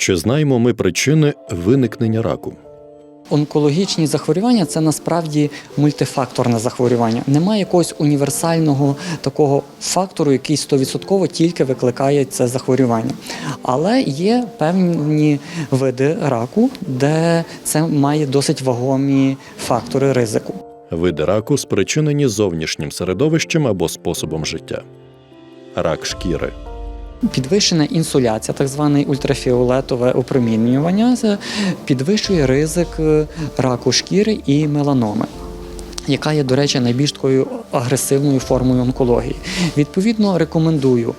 Чи знаємо ми причини виникнення раку? Онкологічні захворювання це насправді мультифакторне захворювання. Немає якогось універсального такого фактору, який 100% тільки викликає це захворювання. Але є певні види раку, де це має досить вагомі фактори ризику. Види раку спричинені зовнішнім середовищем або способом життя. Рак шкіри, Підвищена інсуляція, так зване ультрафіолетове опромінювання, підвищує ризик е, раку шкіри і меланоми. Яка є, до речі, найбільш такою агресивною формою онкології. Відповідно, рекомендую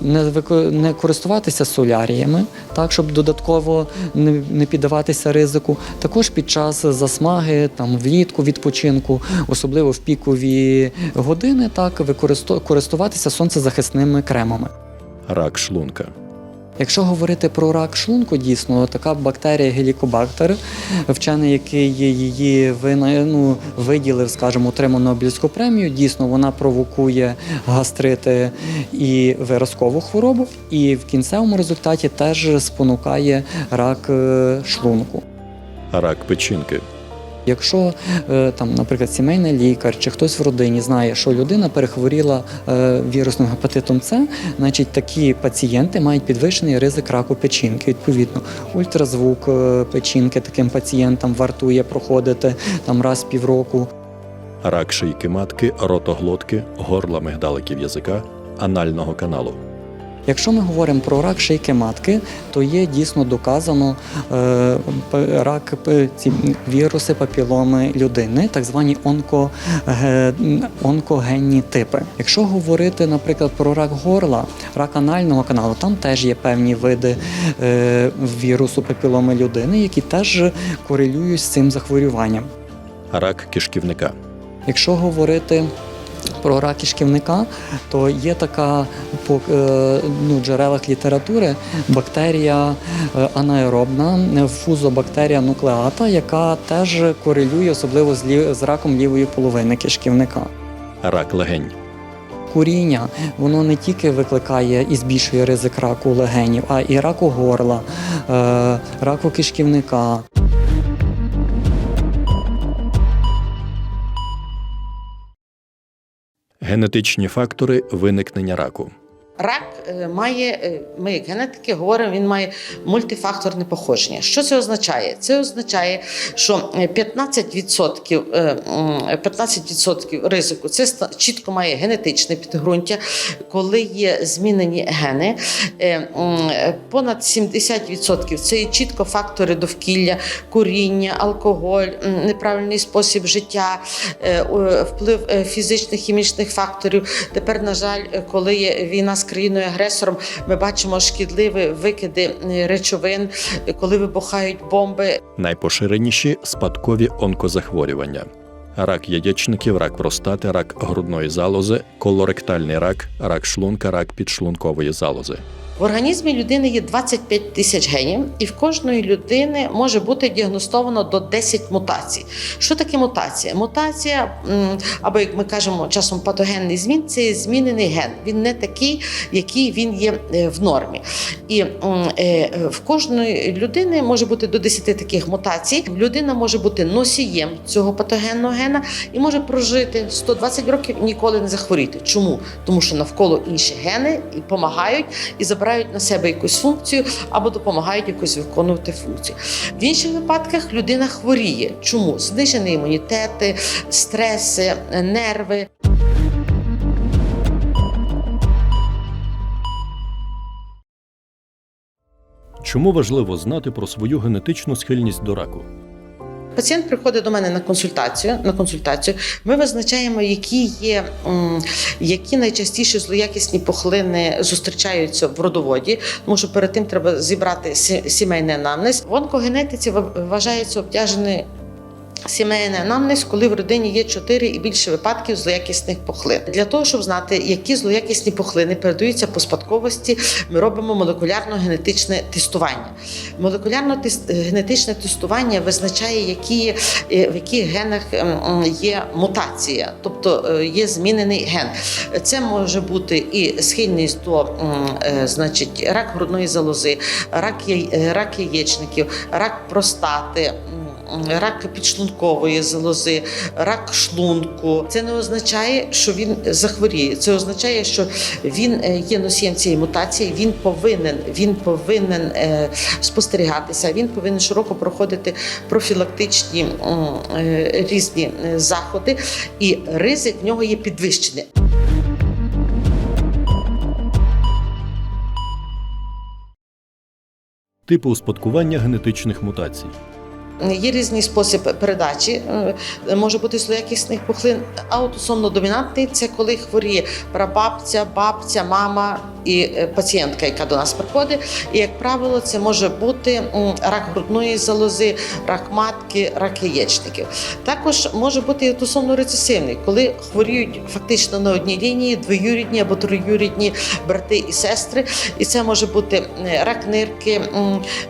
не, користуватися соляріями, так, щоб додатково не, піддаватися ризику. Також під час засмаги, там, влітку відпочинку, особливо в пікові години, так, користуватися сонцезахисними кремами. Рак шлунка, Якщо говорити про рак шлунку, дійсно така бактерія гелікобактер, вчений, який її ну, виділив, скажімо, отримав Нобелівську премію, дійсно вона провокує гастрити і виразкову хворобу, і в кінцевому результаті теж спонукає рак е, шлунку. рак печінки, Якщо е, там, наприклад, сімейний лікар чи хтось в родині знає, що людина перехворіла е, вірусним гепатитом С, значить такі пацієнти мають підвищений ризик раку печінки. Відповідно, ультразвук е, печінки таким пацієнтам вартує проходити там раз в півроку. рак шийки матки, ротоглотки, горла мигдаликів язика, анального каналу, Якщо ми говоримо про рак шийки матки, то є дійсно доказано е, рак ці віруси папіломи людини, так звані онко, ге- онкогенні типи. Якщо говорити, наприклад, про рак горла, рак анального каналу, там теж є певні види е, вірусу папіломи людини, які теж корелюють з цим захворюванням. рак кишківника, Якщо говорити про рак кишківника, то є така по е, ну, джерелах літератури бактерія е, анаеробна, фузобактерія нуклеата, яка теж корелює особливо з, лів- з раком лівої половини кишківника. рак легень, Куріння воно не тільки викликає і збільшує ризик раку легенів, а і раку горла, е, раку кишківника. Генетичні фактори виникнення раку, Рак е, має, е, ми генетики говоримо, він має мультифакторне походження. Що це означає? Це означає, що е, 15%, е, 15% ризику це чітко має генетичне підґрунтя, коли є змінені гени. Понад 70% це є чітко фактори довкілля, куріння, алкоголь, неправильний спосіб життя, вплив фізичних хімічних факторів. Тепер, на жаль, коли є війна з країною-агресором, ми бачимо шкідливі викиди е, речовин, коли вибухають бомби. найпоширеніші спадкові онкозахворювання. Рак яєчників, рак простати, рак грудної залози, колоректальний рак, рак шлунка, рак підшлункової залози. В організмі людини є 25 тисяч генів, і в кожної людини може бути діагностовано до 10 мутацій. Що таке мутація? Мутація, або як ми кажемо часом патогенний змін, це змінений ген. Він не такий, який він є е, в нормі. І е, в кожної людини може бути до 10 таких мутацій. Людина може бути носієм цього патогенного гена і може прожити 120 років і ніколи не захворіти. Чому? Тому що навколо інші гени і допомагають і забирають на себе якусь функцію або допомагають якось виконувати функцію. В інших випадках людина хворіє. Чому? Знижений імунітет, стреси, нерви. Чому важливо знати про свою генетичну схильність до раку? Пацієнт приходить до мене на консультацію. На консультацію ми визначаємо, які є які найчастіше злоякісні пухлини зустрічаються в родоводі, тому що перед тим треба зібрати сі- сімейний анамнез. В онкогенетиці вважається обтяжений Сімейний анамнез, коли в родині є 4 і більше випадків злоякісних пухлин. Для того, щоб знати, які злоякісні пухлини передаються по спадковості, ми робимо молекулярно-генетичне тестування. Молекулярно-генетичне тестування визначає, які, е, в яких генах ем, є мутація, тобто е, є змінений ген. Це може бути і схильність до е, значить, рак грудної залози, рак, рак яєчників, рак простати. Рак підшлункової залози, рак шлунку. Це не означає, що він захворіє. Це означає, що він е, є носієм цієї мутації. Він повинен, він повинен е, спостерігатися. Він повинен широко проходити профілактичні е, різні заходи, і ризик в нього є підвищений. Типи успадкування генетичних мутацій. Є різний спосіб передачі. Е, Може бути злоякісних пухлин. Аутосомно домінантний це коли хворіє прабабця, бабця, мама і е, пацієнтка, яка до нас приходить. І як правило, це може бути рак грудної залози, рак матки, рак яєчників. Також може бути і аутосомно рецесивний, коли хворіють фактично на одній лінії двоюрідні або троюрідні брати і сестри. І це може бути рак нирки,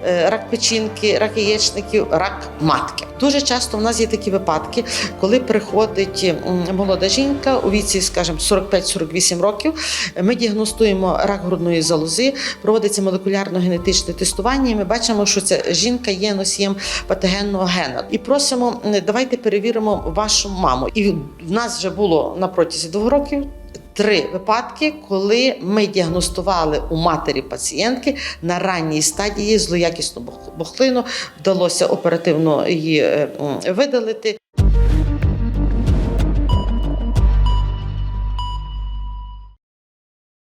е, рак печінки, рак яєчників, рак матки. Дуже часто в нас є такі випадки, коли приходить молода жінка у віці, скажімо, 45-48 років. Ми діагностуємо рак грудної залози, проводиться молекулярно-генетичне тестування. і Ми бачимо, що ця жінка є носієм патогенного гена. І просимо, давайте перевіримо вашу маму. І в нас вже було на протязі двох років. Три випадки, коли ми діагностували у матері пацієнтки на ранній стадії злоякісну бухлину, вдалося оперативно її е, видалити.